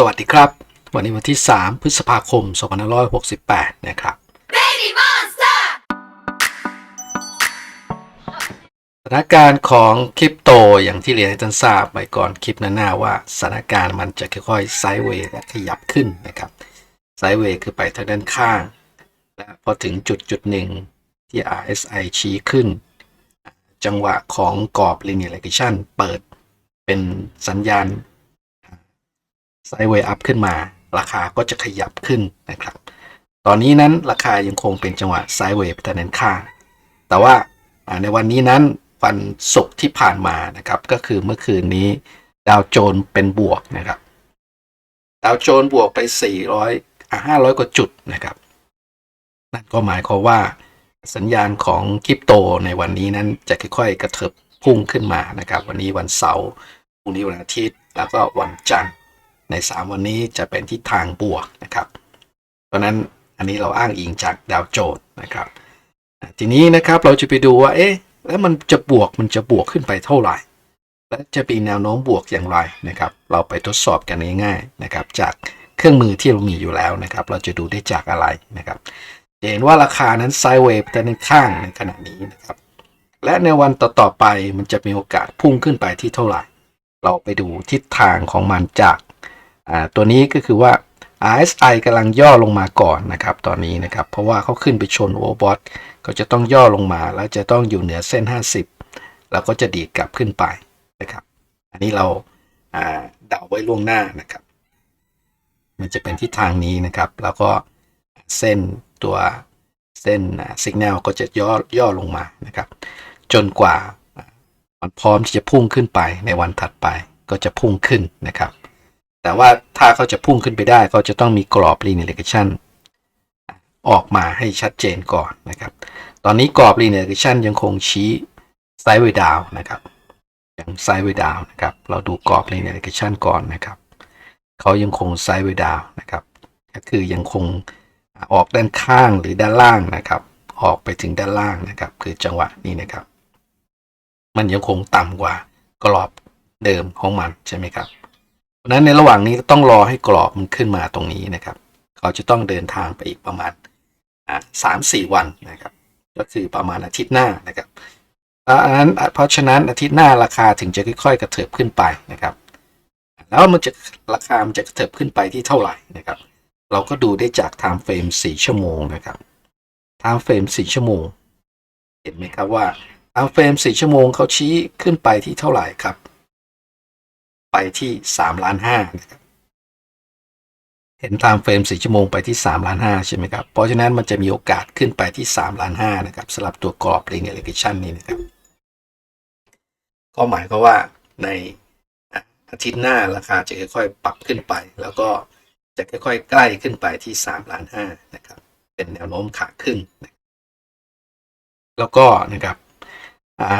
สวัสดีครับ วันนี้วันที่ 3 พฤษภาคม 2568 นะครับ Baby Monster สถานการณ์ของคริปโตอย่างที่เรียนให้ท่านทราบไปก่อนคลิปหน้าๆว่าสถานการณ์มันจะค่อยๆไซด์เวย์และขยับขึ้นนะครับไซด์เวย์คือไปทางด้านข้างและพอถึงจุดจุดหนึ่งที่ RSI ชี้ขึ้น จังหวะของกรอบ linear regression เปิดเป็นสัญญาณ ไซด์เวย์อัพขึ้นมา ราคาก็จะขยับขึ้นนะครับ ตอนนี้นั้นราคายังคงเป็นจังหวะไซด์เวย์ไปทางด้านข้างแต่ว่าในวันนี้นั้นวันศุกร์ที่ผ่านมานะครับ ก็คือเมื่อคืนนี้ดาวโจนส์เป็นบวกนะครับ ดาวโจนส์บวกไป 400อ่า500 กว่าจุดนะครับ นั่นก็หมายความว่าสัญญาณของคริปโตในวันนี้นั้นจะค่อยๆ กระเถิบพุ่งขึ้นมานะครับ วันนี้วันเสาร์พรุ่งนี้วันอาทิตย์ แล้วก็วันจันทร์ ใน 3 วันนี้จะเป็นทิศทางบวกนะครับ เพราะนั้นอันนี้เราอ้างอิงจากดาวโจนส์นะครับทีนี้นะครับเราจะไปดูว่าเอ๊ะแล้วมันจะบวกมันจะบวกขึ้นไปเท่าไหร่ และจะมีแนวโน้มบวกอย่างไรนะครับ เราไปทดสอบกันง่ายๆนะครับ จากเครื่องมือที่เรามีอยู่แล้วนะครับ เราจะดูได้จากอะไรนะครับเห็นว่าราคานั้นไซด์เวย์ไปด้านข้างในขณะนี้นะครับ และในวันต่อๆไปมันจะมีโอกาสพุ่งขึ้นไปที่เท่าไหร่ เราไปดูทิศทางของมันจาก อ่าตัวนี้ก็คือว่า RSI กำลังย่อลงมาก่อนนะครับตอนนี้นะครับเพราะว่าเขาขึ้นไปชนโอเวอร์บอทก็จะต้องย่อลงมาแล้วจะต้องอยู่เหนือเส้น 50 แล้วก็จะดีดกลับขึ้นไปนะครับ อันนี้เราอ่าเดาไว้ล่วงหน้านะครับ มันจะเป็นทิศทางนี้นะครับ แล้วก็เส้นตัวเส้นสัญญาณก็จะย่อย่อลงมานะครับ จนกว่ามันพร้อมที่จะพุ่งขึ้นไปในวันถัดไปก็จะพุ่งขึ้นนะครับ แต่ว่าถ้าเขาจะพุ่งขึ้นไปได้เขาจะต้องมีกรอบ linear regression ออกมาให้ชัดเจนก่อนนะครับ ตอนนี้กรอบ linear regression ยังคงชี้ sideway down นะครับยัง sideway down นะครับ เราดูกรอบ linear regression ก่อนนะครับเขายังคง sideway down นะครับ ก็คือยังคงออกด้านข้างหรือด้านล่างนะครับ ออกไปถึงด้านล่างนะครับ คือจังหวะนี้นะครับ มันยังคงต่ำกว่ากรอบเดิมของมันใช่ไหมครับ ราะนั้นในระหว่างนี้ต้องรอให้กรอบมันขึ้นมาตรงนี้นะครับ เขาจะต้องเดินทางไปอีกประมาณสามสี่วันนะครับ ก็คือประมาณอาทิตย์หน้านะครับเพราะฉะนั้นเพราะฉะนั้นอาทิตย์หน้าราคาถึงจะค่อย ๆ กระเถิบขึ้นไปนะครับ แล้วมันจะราคามันจะกระเถิบขึ้นไปที่เท่าไหร่นะครับ เราก็ดูได้จาก time frame 4ชั่วโมงนะครับ time frame 4ชั่วโมง เห็นไหมครับว่า time frame 4ชั่วโมงเขาชี้ขึ้นไปที่เท่าไหร่ครับ ไปที่3ล้าน5นะครับเห็น time frame 4ชั่วโมงไปที่3ล้าน5ใช่ไหมครับ เพราะฉะนั้นมันจะมีโอกาสขึ้นไปที่3ล้าน5นะครับสำหรับตัวกรอบ linear regression นี่นะครับ ก็หมายความว่าในอาทิตย์หน้าราคาจะค่อยๆ ปรับขึ้นไป แล้วก็จะค่อยๆ ใกล้ขึ้นไปที่3ล้าน5นะครับ เป็นแนวโน้มขาขึ้น แล้วก็นะครับอ่า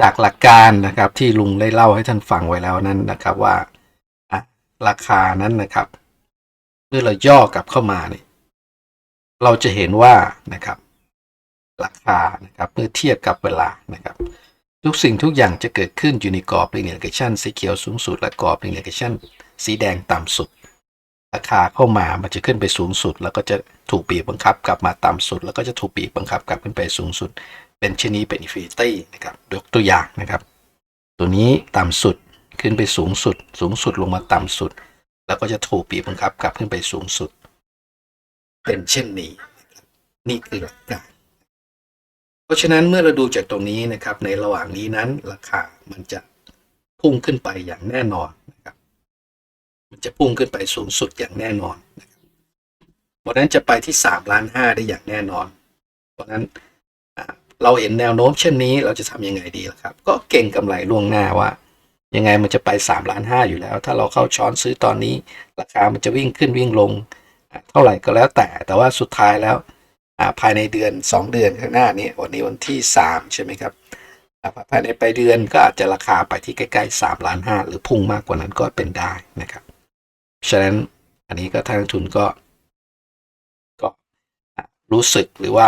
จากหลักการนะครับที่ลุงได้เล่าให้ท่านฟังไว้แล้วนั้นนะครับว่าราคานั้นนะครับ เมื่อเราย่อกลับเข้ามาเนี่ยเราจะเห็นว่านะครับ ราคานะครับเมื่อเทียบกับเวลานะครับ ทุกสิ่งทุกอย่างจะเกิดขึ้นอยู่ในกรอบ linear regression สีเขียวสูงสุด และกรอบ linear regression สีแดงต่ำสุด ราคาเข้ามามันจะขึ้นไปสูงสุด แล้วก็จะถูกบีบบังคับกลับมาต่ำสุด แล้วก็จะถูกบีบบังคับกลับขึ้นไปสูงสุด เป็นชนนี้เป็น infinity นะครับยกตัวอย่างนะครับ ตัวนี้ต่ำสุดขึ้นไปสูงสุด สูงสุดลงมาต่ำสุด แล้วก็จะถูกบีบบังคับกลับขึ้นไปสูงสุด เป็นเช่นนี้ นี่คือหลักการเพราะฉะนั้นเมื่อเราดูจากตรงนี้นะครับ ในระหว่างนี้นั้นราคามันจะพุ่งขึ้นไปอย่างแน่นอนนะครับ มันจะพุ่งขึ้นไปสูงสุดอย่างแน่นอนนะครับเพราะนั้นจะไปที่สามล้านห้าได้อย่างแน่นอน เพราะนั้น เราเห็นแนวโน้มเช่นนี้เราจะทำยังไงดีล่ะครับ ก็เก่งกำไรล่วงหน้าว่า ยังไงมันจะไป3ล้านห้าอยู่แล้ว ถ้าเราเข้าช้อนซื้อตอนนี้ ราคามันจะวิ่งขึ้นวิ่งลง เท่าไหร่ก็แล้วแต่แต่ว่าสุดท้ายแล้วภายในเดือน 2 เดือนข้างหน้านี้วันนี้วันที่ 3 ใช่ไหมครับภายในปลายเดือนก็อาจจะราคาไปที่ใกล้ๆ3ล้าน5หรือพุ่งมากกว่านั้นก็เป็นได้นะครับฉะนั้นอันนี้ก็ทางทุนก็ ก็รู้สึกหรือว่า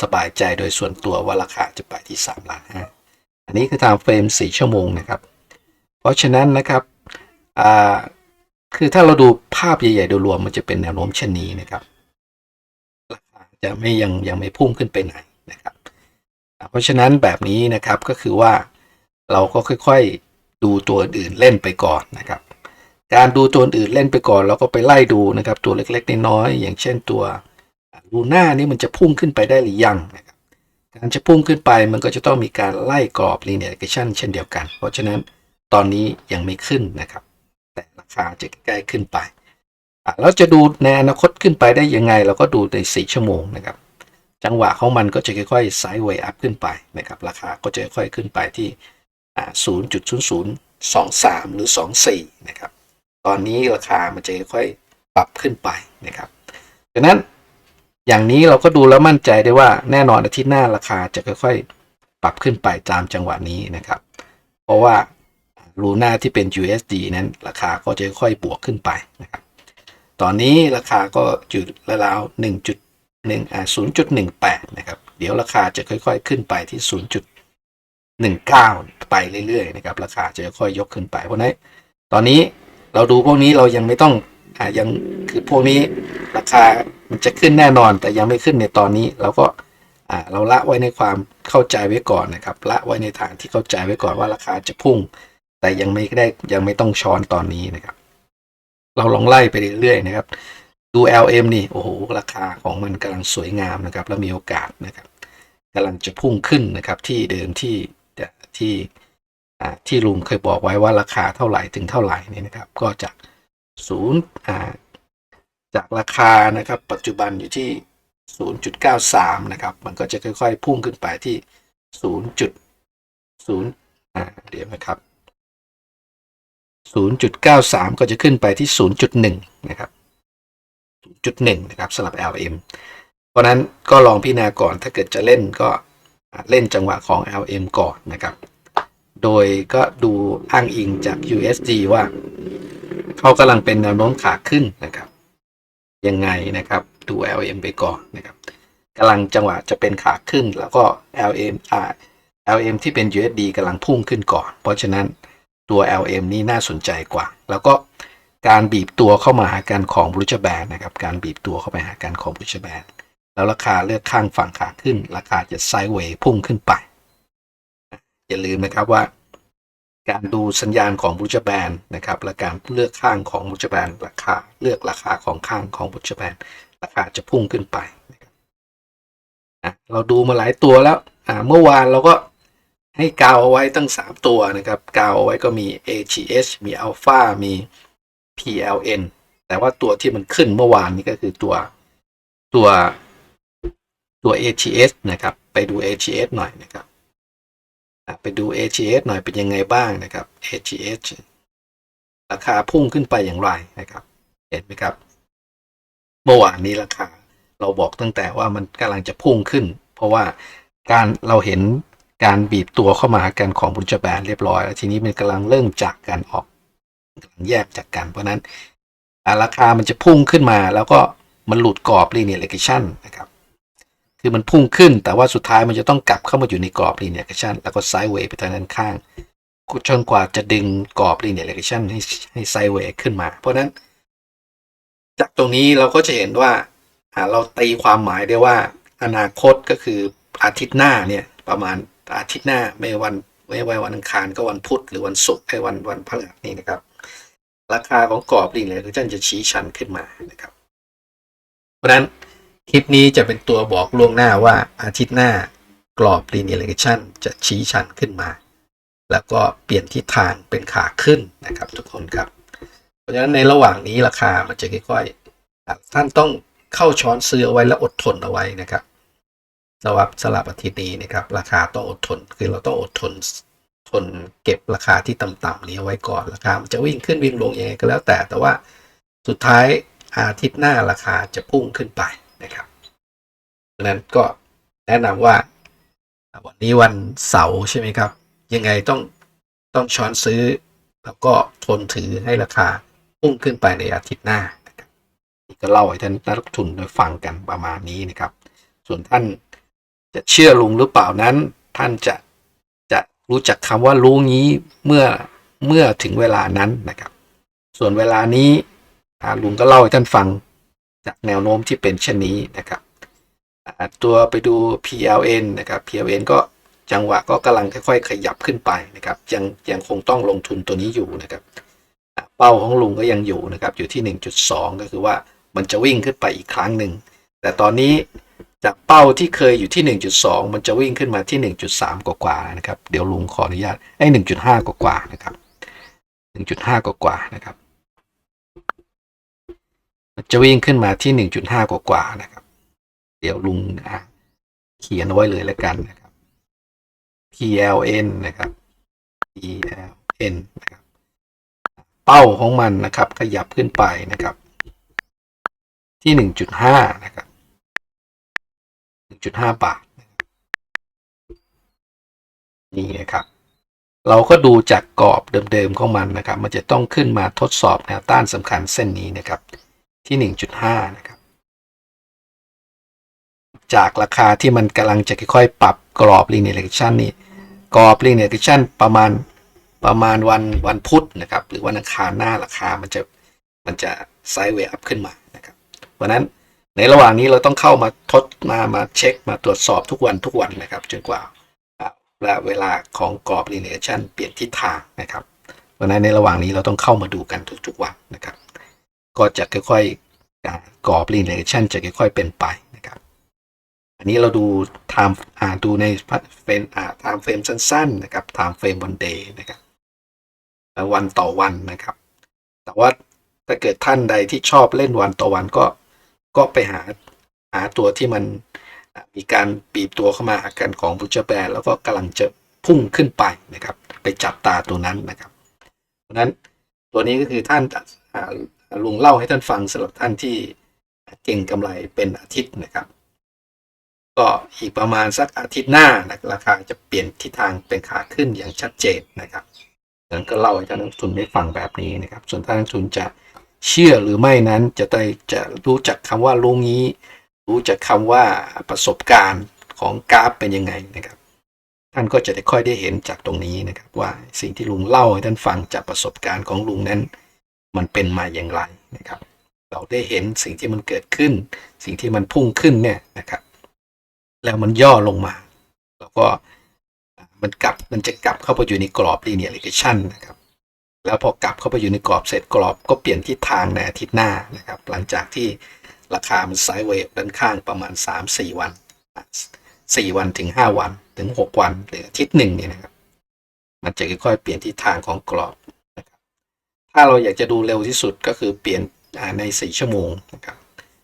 สบายใจโดยส่วนตัวว่าราคาจะไปที่3ล้าน5อันนี้คือทางเฟรม 4 ชั่วโมงนะครับ เพราะฉะนั้นนะครับคือถ้าเราดูภาพใหญ่ๆโดยรวมมันจะเป็นแนวโน้มเช่นนี้นะครับ ราคาจะไม่ยังยังไม่พุ่งขึ้นไปไหนนะครับ เพราะฉะนั้นแบบนี้นะครับก็คือว่าเราก็ค่อยๆดูตัวอื่นเล่นไปก่อนนะครับ การดูตัวอื่นเล่นไปก่อนเราก็ไปไล่ดูนะครับ ตัวเล็กๆน้อยๆอย่างเช่นตัว ลูน่านี่มันจะพุ่งขึ้นไปได้หรือยังนะครับการจะพุ่งขึ้นไปมันก็จะต้องมีการไล่กรอบ linear regression เช่นเดียวกัน เพราะฉะนั้นตอนนี้ยังไม่ขึ้นนะครับ แต่ราคาจะใกล้ขึ้นไปแล้วจะดูในอนาคตขึ้นไปได้ยังไง เราก็ดูใน 4 ชั่วโมงนะครับ จังหวะของมันก็จะค่อยๆ sideways up ขึ้นไปนะครับ ราคาก็จะค่อยๆขึ้นไปที่ 0.0023 หรือ 24 นะครับ ตอนนี้ราคามันจะค่อยๆปรับขึ้นไปนะครับดังนั้น อย่างนี้เราก็ดูแล้วมั่นใจได้ว่าแน่นอนอาทิตย์หน้าราคาจะค่อยๆ ปรับขึ้นไปตามจังหวะนี้นะครับ เพราะว่าลูน่าที่เป็น USD นั้นราคาก็จะค่อยบวกขึ้นไปนะครับ ตอนนี้ราคาก็อยู่ราวๆ1.1อ่า0.18 นะครับ เดี๋ยวราคาจะค่อยๆ ขึ้นไปที่ 0.19 ไปเรื่อยๆ นะครับ ราคาจะค่อยๆยกขึ้นไป เพราะฉะนั้นตอนนี้เราดูพวกนี้เรายังไม่ต้อง อ่ายังคือพวกนี้ราคามันจะขึ้นแน่นอน แต่ยังไม่ขึ้นในตอนนี้เราก็อ่าเราละไว้ในความเข้าใจไว้ก่อนนะครับ ละไว้ในฐานที่เข้าใจไว้ก่อนว่าราคาจะพุ่ง แต่ยังไม่ได้ยังไม่ต้องช้อนตอนนี้นะครับ เราลองไล่ไปเรื่อยๆนะครับดู LM นี่โอ้โหราคาของมันกำลังสวยงามนะครับ แล้วมีโอกาสนะครับกำลังจะพุ่งขึ้นนะครับ ที่เดิมที่ที่ที่ลุงเคยบอกไว้ว่าราคาเท่าไหร่ถึงเท่าไหร่นี่นะครับ ก็จะ 0จากราคานะครับ ปัจจุบันอยู่ที่ 0.93 นะครับ มันก็จะค่อย ๆ พุ่งขึ้นไปที่ 0.0เดี๋ยวนะครับ 0.93 ก็จะขึ้นไปที่ 0.1 นะครับ 0.1 นะครับสำหรับ LM เพราะนั้นก็ลองพิจารณาก่อนถ้าเกิดจะเล่นก็เล่นจังหวะของ LM ก่อนนะครับ โดยก็ดูอ้างอิงจาก USD ว่าเขากำลังเป็นแนวโน้มขาขึ้นนะครับ ยังไงนะครับ ดู LM ไปก่อนนะครับกำลังจังหวะจะเป็นขาขึ้น แล้วก็ LM อ่า LM ที่เป็น USD กำลังพุ่งขึ้นก่อน เพราะฉะนั้นตัว LM นี่น่าสนใจกว่า แล้วก็การบีบตัวเข้ามาหากันของบริจแบนนะครับ การบีบตัวเข้าไปหากันของบริจแบนแล้วราคาเลือกข้างฝั่งขาขึ้น ราคาจะไซด์เวย์พุ่งขึ้นไป อย่าลืมนะครับว่า การดูสัญญาณของบูจแบนนะครับและการเลือกข้างของบูจแบนราคาเลือกราคาของข้างของบูจแบนราคาจะพุ่งขึ้นไปนะครับอะเราดูมาหลายตัวแล้วอ่าเมื่อวานเราก็ให้กาวเอาไว้ตั้ง 3 ตัวนะครับกาวเอาไว้ก็มี AGH มี Alpha มี PLN แต่ว่าตัวที่มันขึ้นเมื่อวานนี้ก็คือตัวตัวตัว AGS นะครับ ไปดู AGS หน่อยนะครับ ไปดู AGS หน่อยเป็นยังไงบ้างนะครับ AGS ราคาพุ่งขึ้นไปอย่างไรนะครับ เห็นไหมครับ เมื่อวานนี้ราคา เราบอกตั้งแต่ว่ามันกำลังจะพุ่งขึ้น เพราะว่าการเราเห็นการบีบตัวเข้ามาหากันของบุญจแบนเรียบร้อยแล้วทีนี้มันกำลังเริ่มจากการออกกำลังแยกจากกัน เพราะนั้นราคามันจะพุ่งขึ้นมาแล้วก็มันหลุดกรอบ linear regression นะครับ คือมันพุ่งขึ้น แต่ว่าสุดท้ายมันจะต้องกลับเข้ามาอยู่ในกรอบ linear regression แล้วก็ sideways ไปทางด้านข้างจนกว่าจะดึงกรอบ linear regression ให้ให้ sideways ขึ้นมา เพราะนั้น จากตรงนี้เราก็จะเห็นว่าเราตีความหมายได้ว่าอนาคตก็คืออาทิตย์หน้าเนี่ยประมาณอาทิตย์หน้าไม่วันไม่ไว้วันอังคารก็วันพุธหรือวันศุกร์ไอ้วันวันพฤหัสนี่นะครับ ราคาของกรอบ linear regression จะชี้ชันขึ้นมานะครับ เพราะนั้น คลิปนี้จะเป็นตัวบอกล่วงหน้าว่าอาทิตย์หน้ากรอบ linear regression จะชี้ชันขึ้นมา แล้วก็เปลี่ยนทิศทางเป็นขาขึ้นนะครับทุกคนครับ เพราะฉะนั้นในระหว่างนี้ราคามันจะค่อยๆท่านต้องเข้าช้อนซื้อเอาไว้แล้วอดทนเอาไว้นะครับสำหรับสลับอาทิตย์นี้นะครับราคาต้องอดทนคือเราต้องอดทนทนเก็บราคาที่ต่ำๆนี้ไว้ก่อนราคามันจะวิ่งขึ้นวิ่งลงยังไงก็แล้วแต่แต่ว่าสุดท้ายอาทิตย์หน้าราคาจะพุ่งขึ้นไป นะครับดังนั้นก็แนะนำว่าวันนี้วันเสาร์ใช่ไหมครับ ยังไงต้องต้องช้อนซื้อ แล้วก็ทนถือให้ราคาพุ่งขึ้นไปในอาทิตย์หน้านะครับก็เล่าให้ท่านนักลงทุนได้ฟังกันประมาณนี้นะครับ ส่วนท่านจะเชื่อลุงหรือเปล่านั้น ท่านจะจะรู้จักคำว่ารู้งี้เมื่อเมื่อถึงเวลานั้นนะครับ ส่วนเวลานี้ลุงก็เล่าให้ท่านฟัง จากแนวโน้มที่เป็นเช่นนี้นะครับตัวไปดู PLN นะครับ PLN ก็จังหวะก็กำลังค่อยๆ ขยับขึ้นไปนะครับ ยังยังคงต้องลงทุนตัวนี้อยู่นะครับ เป้าของลุงก็ยังอยู่นะครับ อยู่ที่ 1.2 ก็คือว่ามันจะวิ่งขึ้นไปอีกครั้งหนึ่ง แต่ตอนนี้จากเป้าที่เคยอยู่ที่ 1.2 มันจะวิ่งขึ้นมาที่ 1.3 กว่าๆนะครับ เดี๋ยวลุงขออนุญาตไอ้1.5 กว่าๆนะครับ 1.5 กว่าๆนะครับ จะวิ่งขึ้นมาที่ 1.5 กว่าๆนะครับ เดี๋ยวลุงเขียนไว้เลยแล้วกันนะครับ PLN นะครับ PLN นะครับ เป้าของมันนะครับ ขยับขึ้นไปนะครับ ที่ 1.5 นะครับ 1.5 บาท นี่นะครับ เราก็ดูจากกรอบเดิมๆของมันนะครับ มันจะต้องขึ้นมาทดสอบแนวต้านสำคัญเส้นนี้นะครับ ที่ 1.5 นะครับ จากราคาที่มันกำลังจะค่อยๆ ปรับกรอบ linear regression นี่กรอบ linear regression ประมาณประมาณวันวันพุธนะครับ หรือวันอังคารหน้าราคามันจะมันจะไซด์เวย์อัพขึ้นมานะครับเพราะนั้นในระหว่างนี้เราต้องเข้ามาทดมามาเช็คมาตรวจสอบทุกวันทุกวันนะครับจนกว่าและเวลาของกรอบ linear regression เปลี่ยนทิศทางนะครับเพราะนั้นในระหว่างนี้เราต้องเข้ามาดูกันทุกๆวันนะครับ ก็จะค่อยๆอ่ากรอบ linear regression จะค่อยๆเป็นไปนะครับ อันนี้เราดูไทม์อ่าดูในเฟรมอ่าไทม์เฟรมสั้นๆนะครับไทม์เฟรมวันเดย์นะครับแล้ววันต่อวันนะครับ แต่ว่าถ้าเกิดท่านใดที่ชอบเล่นวันต่อวันก็ก็ไปหาหาตัวที่มันมีการปีบตัวเข้ามาหากันของบูเจอร์แบนแล้วก็กำลังจะพุ่งขึ้นไปนะครับ ไปจับตาตัวนั้นนะครับ เพราะฉะนั้นตัวนี้ก็คือท่านอ่า ลุงเล่าให้ท่านฟังสำหรับท่านที่เก่งกำไรเป็นอาทิตย์นะครับ ก็อีกประมาณสักอาทิตย์หน้านะราคาจะเปลี่ยนทิศทางเป็นขาขึ้นอย่างชัดเจนนะครับนั้นก็เล่าให้ท่านนักลงทุนได้ฟังแบบนี้นะครับ ส่วนท่านนักลงทุนจะเชื่อหรือไม่นั้นจะได้จะรู้จักคำว่ารู้งี้ รู้จักคำว่าประสบการณ์ของกราฟเป็นยังไงนะครับ ท่านก็จะได้ค่อยได้เห็นจากตรงนี้นะครับ ว่าสิ่งที่ลุงเล่าให้ท่านฟังจากประสบการณ์ของลุงนั้น มันเป็นมาอย่างไรนะครับ เราได้เห็นสิ่งที่มันเกิดขึ้น สิ่งที่มันพุ่งขึ้นเนี่ยนะครับ แล้วมันย่อลงมา แล้วก็มันกลับมันจะกลับเข้าไปอยู่ในกรอบ linear regression นะครับแล้วพอกลับเข้าไปอยู่ในกรอบเสร็จกรอบก็เปลี่ยนทิศทางในอาทิตย์หน้านะครับ หลังจากที่ราคามันไซด์เวย์ด้านข้างประมาณ 3-4 วัน 4 วันถึง 5 วันถึง 6 วันหรืออาทิตย์หนึ่งเนี่ยนะครับ มันจะค่อยๆเปลี่ยนทิศทางของกรอบ ถ้าเราอยากจะดูเร็วที่สุดก็คือเปลี่ยนใน 4 ชั่วโมงนะครับ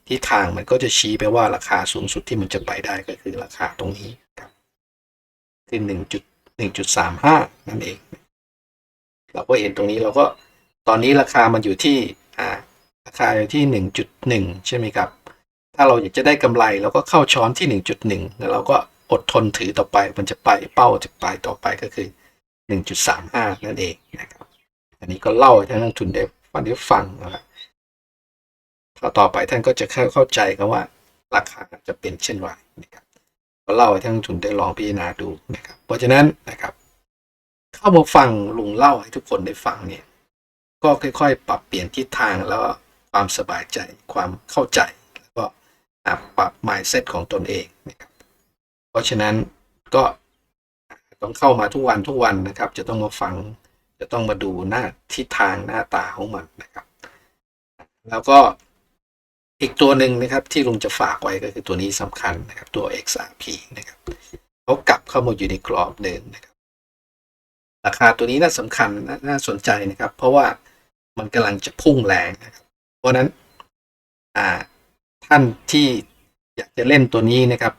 ทิศทางมันก็จะชี้ไปว่าราคาสูงสุดที่มันจะไปได้ก็คือราคาตรงนี้ครับคือหนึ่งจุดหนึ่งจุดสามห้านั่นเอง เราก็เห็นตรงนี้เราก็ตอนนี้ราคามันอยู่ที่ราคาอยู่ที่หนึ่งจุดหนึ่งใช่ไหมครับ ถ้าเราอยากจะได้กำไรเราก็เข้าช้อนที่หนึ่งจุดหนึ่งแล้วเราก็อดทนถือต่อไปมันจะไปเป้าจะไปต่อไปก็คือหนึ่งจุดสามห้านั่นเองนะครับ อันนี้ก็เล่าให้ท่านนักทุนได้ฟังได้ฟังนะครับต่อต่อไปท่านก็จะเข้าเข้าใจกันว่า ราคาจะเป็นเช่นไรนะครับก็เล่าให้ท่านนักทุนได้ลองพิจารณาดูนะครับ เพราะฉะนั้นนะครับ เข้ามาฟังลุงเล่าให้ทุกคนได้ฟังเนี่ย ก็ค่อย ๆ ปรับเปลี่ยนทิศทางแล้วความสบายใจความเข้าใจแล้วก็ปรับ mindset ของตนเองนะครับ เพราะฉะนั้นก็ต้องเข้ามาทุกวันทุกวันนะครับ จะต้องมาฟัง จะต้องมาดูหน้าทิศทางหน้าตาของมันนะครับ แล้วก็อีกตัวหนึ่งนะครับที่ลุงจะฝากไว้ก็คือตัวนี้สำคัญนะครับ ตัว XRP นะครับเขากลับเข้ามาอยู่ในกรอบเดิมนะครับ ราคาตัวนี้น่าสำคัญนน่าสนใจนะครับ เพราะว่ามันกำลังจะพุ่งแรงนะครับ เพราะนั้นอ่าท่านที่อยากจะเล่นตัวนี้นะครับ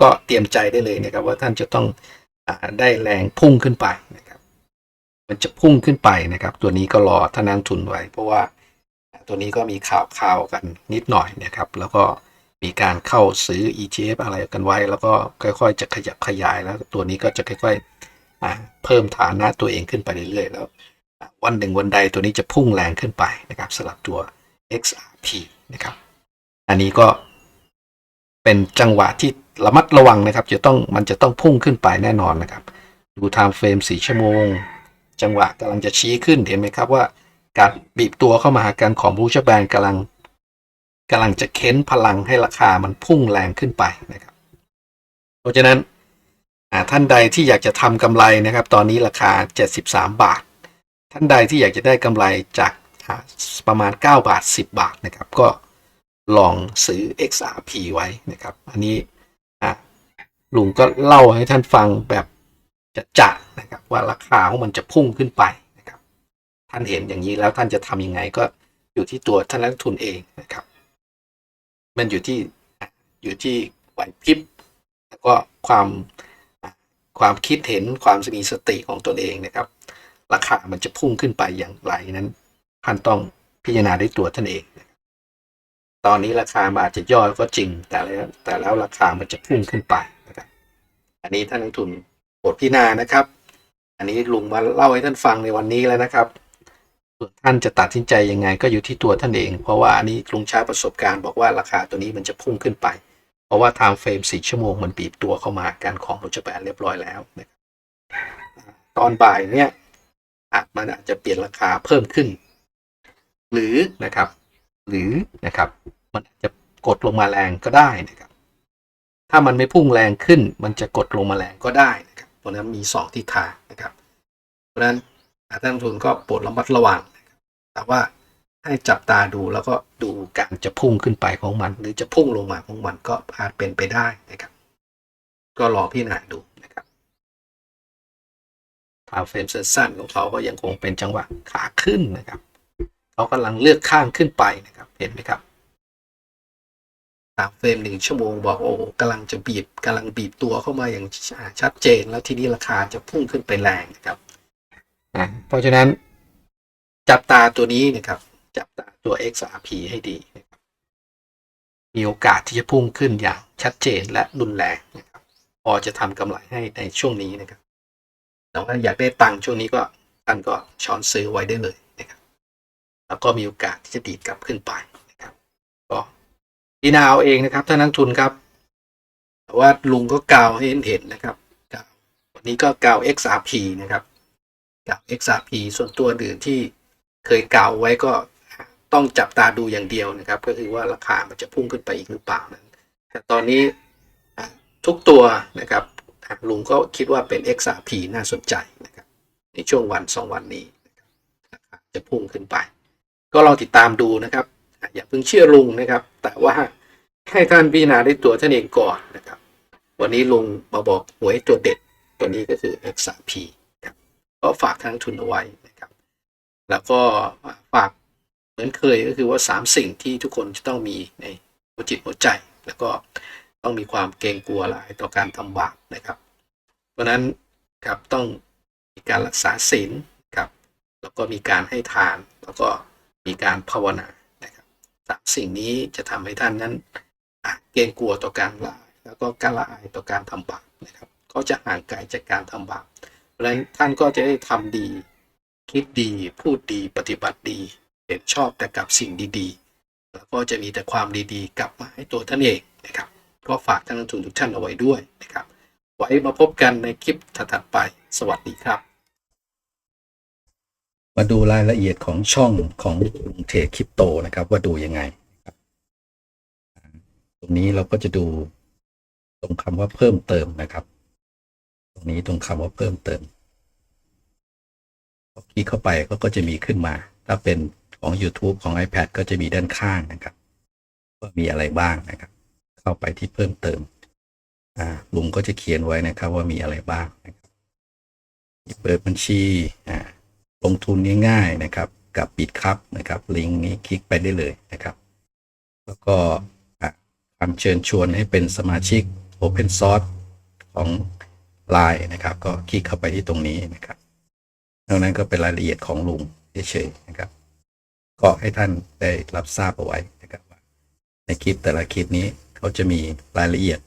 ก็เตรียมใจได้เลยนะครับ ว่าท่านจะต้องอได้แรงพุ่งขึ้นไปนะ มันจะพุ่งขึ้นไปนะครับ ตัวนี้ก็รอท่านักทุนไว้ เพราะว่าตัวนี้ก็มีข่าวข่าวกันนิดหน่อยนะครับ แล้วก็มีการเข้าซื้อ ETF อะไรกันไว้ แล้วก็ค่อยๆ จะขยับขยายแล้ว ตัวนี้ก็จะค่อยๆเพิ่มฐานะตัวเองขึ้นไปเรื่อยๆแล้ว วันหนึ่งวันใดตัวนี้จะพุ่งแรงขึ้นไปนะครับสำหรับตัว XRP นะครับ อันนี้ก็เป็นจังหวะที่ระมัดระวังนะครับ จะต้องมันจะต้องพุ่งขึ้นไปแน่นอนนะครับ ดู time frame 4ชั่วโมง จังหวะกำลังจะชี้ขึ้นเห็นไหมครับว่า การบีบตัวเข้ามาหากันของบูชแบนกำลังกำลังจะเค้นพลังให้ราคามันพุ่งแรงขึ้นไปนะครับ เพราะฉะนั้นท่านใดที่อยากจะทำกำไรนะครับ ตอนนี้ราคา 73 บาท ท่านใดที่อยากจะได้กำไรจากประมาณ 9 บาท 10 บาทนะครับ ก็ลองซื้อ XRP ไว้นะครับ อันนี้ลุงก็เล่าให้ท่านฟังแบบจะจะ นะครับว่าราคาของมันจะพุ่งขึ้นไปนะครับท่านเห็นอย่างนี้แล้วท่านจะทำยังไงก็อยู่ที่ตัวท่านนักลงทุนเองนะครับ มันอยู่ที่อยู่ที่ไหวพริบแล้วก็ความความคิดเห็นความมีสติของตนเองนะครับ ราคามันจะพุ่งขึ้นไปอย่างไรนั้นท่านต้องพิจารณาด้วยตัวท่านเอง ตอนนี้ราคามันอาจจะย่อก็จริง แต่แล้วแต่แล้วราคามันจะพุ่งขึ้นไปนะครับ อันนี้ท่านนักลงทุนโปรดพิจารณานะครับ อันนี้ลุงมาเล่าให้ท่านฟังในวันนี้แล้วนะครับส่วนท่านจะตัดสินใจยังไงก็อยู่ที่ตัวท่านเอง เพราะว่าอันนี้ลุงใช้ประสบการณ์บอกว่าราคาตัวนี้มันจะพุ่งขึ้นไป เพราะว่าไทม์เฟรม4ชั่วโมงมันบีบตัวเข้ามาการของโรจแปนเรียบร้อยแล้วนะตอนบ่ายเนี่ยอาจมันอาจจะเปลี่ยนราคาเพิ่มขึ้น หรือนะครับ หรือนะครับ มันอาจจะกดลงมาแรงก็ได้นะครับ ถ้ามันไม่พุ่งแรงขึ้น มันจะกดลงมาแรงก็ได้นะครับ ราะนั้นมีสองทิศทางนะครับ เพราะฉะนั้นท่านลงทุนก็โปรดระมัดระวัง แต่ว่าให้จับตาดูแล้วก็ดูการจะพุ่งขึ้นไปของมัน หรือจะพุ่งลงมาของมันก็อาจเป็นไปได้นะครับ ก็ลอพิจารณาดูนะครับทาวเฟรมสั้นๆของเขาก็ยังคงเป็นจังหวะขาขึ้นนะครับ เขากำลังเลือกข้างขึ้นไปนะครับ เห็นไหมครับ ตามเฟรมหนึ่งชั่วโมงบอกโอ้กำลังจะบีบกำลังบีบตัวเข้ามาอย่างชัดเจน แล้วทีนี้ราคาจะพุ่งขึ้นไปแรงนะครับอะเพราะฉะนั้น จับตาตัวนี้นะครับ จับตาตัว XRP ให้ดีนะครับมีโอกาสที่จะพุ่งขึ้นอย่างชัดเจนและรุนแรงนะครับพอจะทำกำไรให้ในช่วงนี้นะครับแต่ว่าอยากได้ตังค์ช่วงนี้ก็ท่านก็ช้อนซื้อไว้ได้เลยนะครับ แล้วก็มีโอกาสที่จะดีดกลับขึ้นไปนะครับก็ พิจารณาเอาเองนะครับท่านนักทุนครับแต่ว่าลุงก็กล่าวให้เห็นเห็นนะครับกล่าววันนี้ก็กล่าว XRP นะครับกล่าว XRP ส่วนตัวอื่นที่เคยกล่าวไว้ก็ต้องจับตาดูอย่างเดียวนะครับ ก็คือว่าราคามันจะพุ่งขึ้นไปอีกหรือเปล่านั้นแต่ตอนนี้ทุกตัวนะครับลุงก็คิดว่าเป็น XRP น่าสนใจนะครับ ในช่วงวันสองวันนี้จะพุ่งขึ้นไป ก็ลองติดตามดูนะครับ อย่าเพิ่งเชื่อลุงนะครับ แต่ว่าให้ท่านพิจารณาด้วยตัวท่านเองก่อนนะครับ วันนี้ลุงมาบอกหวยตัวเด็ดตัวนี้ก็คือ XRP ครับก็ฝากทางทุนเอาไว้นะครับ แล้วก็ฝากเหมือนเคยก็คือว่าสามสิ่งที่ทุกคนจะต้องมีในหัวจิตหัวใจ แล้วก็ต้องมีความเกรงกลัวหลายต่อการทำบาปนะครับ เพราะนั้นครับต้องมีการรักษาศีลครับ แล้วก็มีการให้ทาน แล้วก็มีการภาวนา สามสิ่งนี้จะทำให้ท่านนั้นเกรงกลัวต่อการละแล้วก็กล้าละอายต่อการทำบาปนะครับ ก็จะห่างไกลจากการทำบาปเพราะฉะนั้นท่านก็จะได้ทำดี คิดดีพูดดีปฏิบัติดีเห็นชอบแต่กับสิ่งดีๆ แล้วก็จะมีแต่ความดีๆ กลับมาให้ตัวท่านเองนะครับ ก็ฝากท่านนักทุนทุกท่านเอาไว้ด้วยนะครับ ไว้มาพบกันในคลิปถัดๆไป สวัสดีครับ มาดูรายละเอียดของช่องของลุงเทรดคริปโตนะครับ ว่าดูยังไง ตรงนี้เราก็จะดูตรงคำว่าเพิ่มเติมนะครับ ตรงนี้ตรงคำว่าเพิ่มเติมคลิกเข้าไปก็ก็จะมีขึ้นมา ถ้าเป็นของ YouTube ของ iPad ก็จะมีด้านข้างนะครับว่ามีอะไรบ้างนะครับ เข้าไปที่เพิ่มเติมอ่าลุงก็จะเขียนไว้นะครับว่ามีอะไรบ้างนะครับเปิดบัญชีอ่า ลงทุนง่ายๆนะครับกับปิดครับนะครับลิงก์นี้คลิกไปได้เลยนะครับ แล้วก็คำเชิญชวนให้เป็นสมาชิก Open Source ของ Line นะครับ ก็คลิกเข้าไปที่ตรงนี้นะครับนอกนั้นก็เป็นรายละเอียดของลุงเฉยๆนะครับ ก็ให้ท่านได้รับทราบเอาไว้นะครับในคลิปแต่ละคลิปนี้เขาจะมีรายละเอียด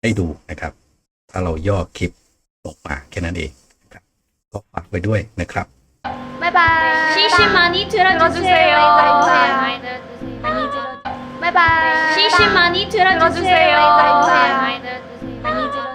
ให้ดูนะครับ ถ้าเราย่อคลิปลงมาแค่นั้นเองนะครับก็ฝากไว้ด้วยนะครับ 拜拜。 시시 많이 들어주세요. 많이 들어주세요. 많이 들어. 바이바이. 시시. 많이 들어주세요. 많이 들어.